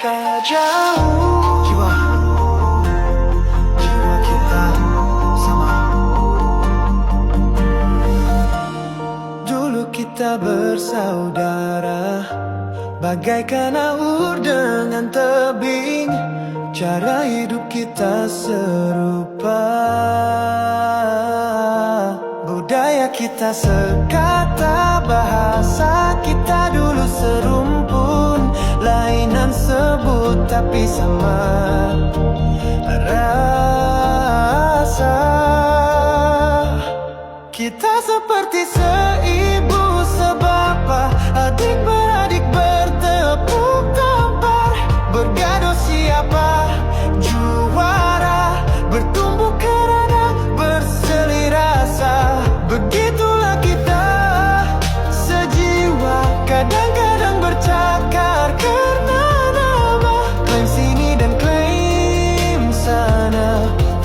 Kita jauh. Jiwa. Jiwa kita sama. Dulu kita bersaudara Bagaikan aur dengan tebing. Cara hidup kita serupa kita sekata Bahasa kita dulu serumpun. Lainan sebut tapi sama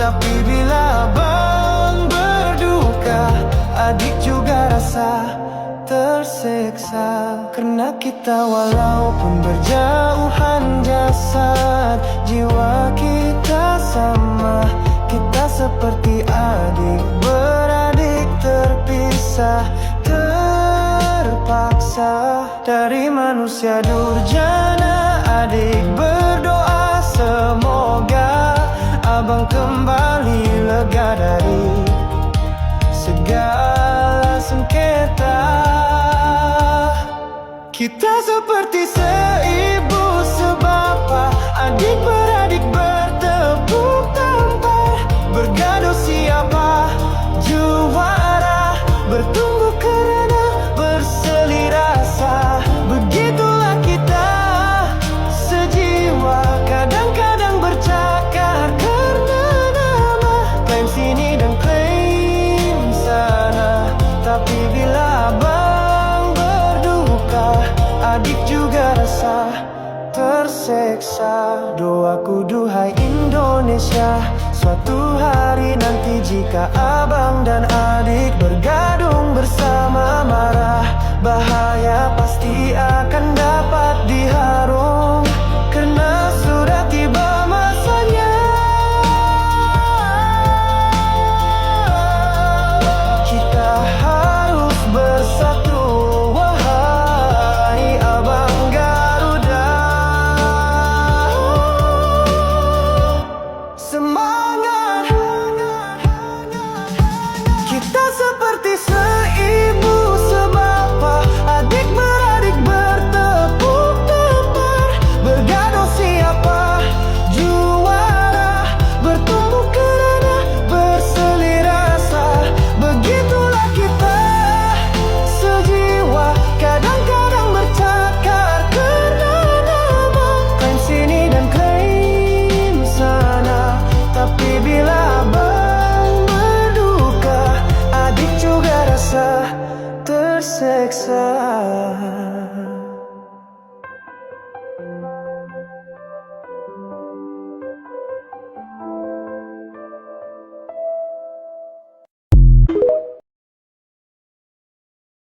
Tapi bila bang berduka Adik juga rasa tersiksa. Karena kita walaupun berjauhan jasad Jiwa kita sama. Kita seperti adik beradik terpisah Terpaksa. Dari manusia durjana Adik berdoa semoga Abang kembali Kita seperti seibu sebapa Adik beradik bertepuk tampar Bergaduh siapa? Juara Bertumbuh terseksa Doaku duhai Indonesia Suatu hari nanti jika abang dan adik